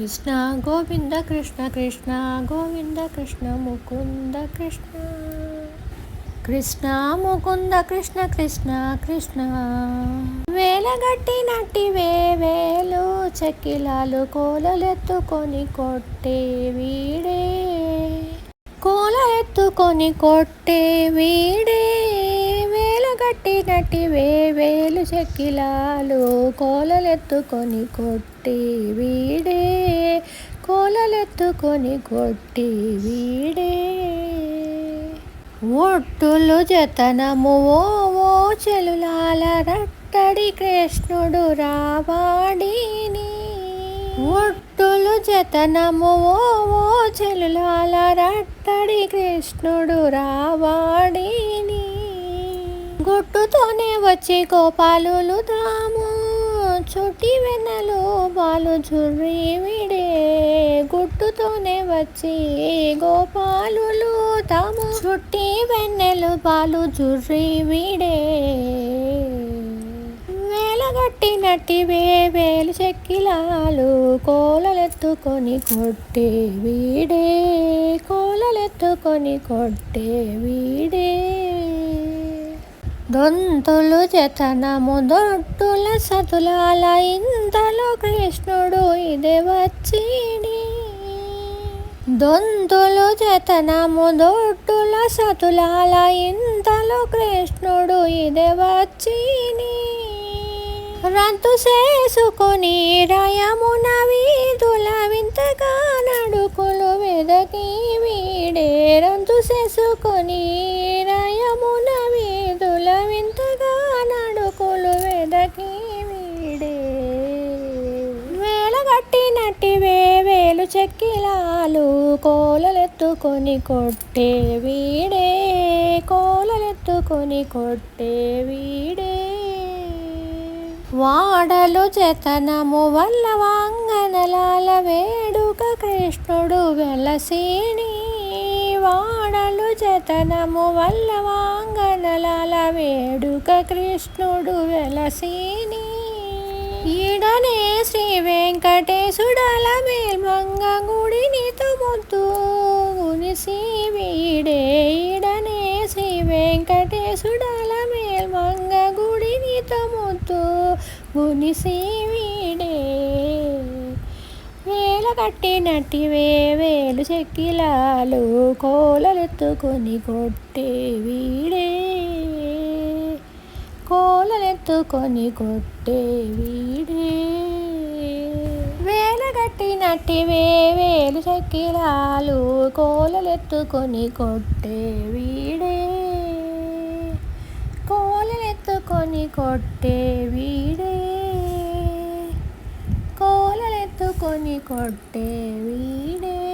కృష్ణ గోవింద కృష్ణ కృష్ణ గోవింద కృష్ణ ముకుంద కృష్ణ. కృష్ణ ముకుంద కృష్ణ కృష్ణ కృష్ణ. వేలగట్టి నట్టి వేలు చెక్కిలాలు కోలలెత్తుకొని కొట్టే వీడే. కోల ఎత్తుకొని కొట్టే వీడే. వేలగట్టి వేవేలు వేలు చెక్కిలాలు కోలలెత్తుకొని కొట్టి వీడే. కోలలెత్తుకొని కొట్టి వీడే. ఒట్టులు జతనము ఓ ఓ చెలులాల రట్టడి కృష్ణుడు రావాడిని. ఒట్టులు జతనము ఓ ఓ చెలులాల రట్టడి కృష్ణుడు రావాడిని. గుట్టుతోనే వచ్చి గోపాలులు దాము చుట్టి వెన్నెలు బాలు జుర్రి విడే గుట్టుతోనే వచ్చి గోపాలులు తాము. చుట్టి వెన్నెలు బాలు జుర్రి విడే వేలగట్టినట్టి వేలు చెక్కిలాలు కోలలెత్తుకొని కొట్టే వీడే. కోలలెత్తుకొని కొట్టే వీడే. దొంతులు జతనము దొట్టుల సతులాల ఇంతలో కృష్ణుడు ఇదే వచ్చిడి. దొంతులు జతనము దొట్టుల సతులాల ఇంతలో కృష్ణుడు ఇదే వచ్చిని రంతు చేసుకొని రయమున వీధుల వింతగా నడుకులు వెదకి వీడే. రద్దు చేసుకొని కొట్టివే వేలు చెక్కిలాలు కోలలెత్తుకొని కొట్టే వీడే కోలలెత్తుకొని కొట్టే వీడే. వాడలు జతనము వల్ల వాంగనలాల వేడుక కృష్ణుడు వెలసిని. వాడలు జతనము వల్ల వాంగనలాల వేడుక కృష్ణుడు వెలసిని. ఈడనే శ్రీ వెంకటేశుడు గునిసి వీడే వేల కట్టినట్టి వేలు చెక్కిలాలు కోలలెత్తుకొని కొట్టే వీడే. కోలలెత్తుకొని కొట్టే వీడే. వేలగట్టినట్టి వేలు చెక్కిలాలు కోలలెత్తుకొని కొట్టే వీడే. కోలలెత్తుకొని కొట్టే వీడే. కోలలెత్తుకొని కొట్టే వీడే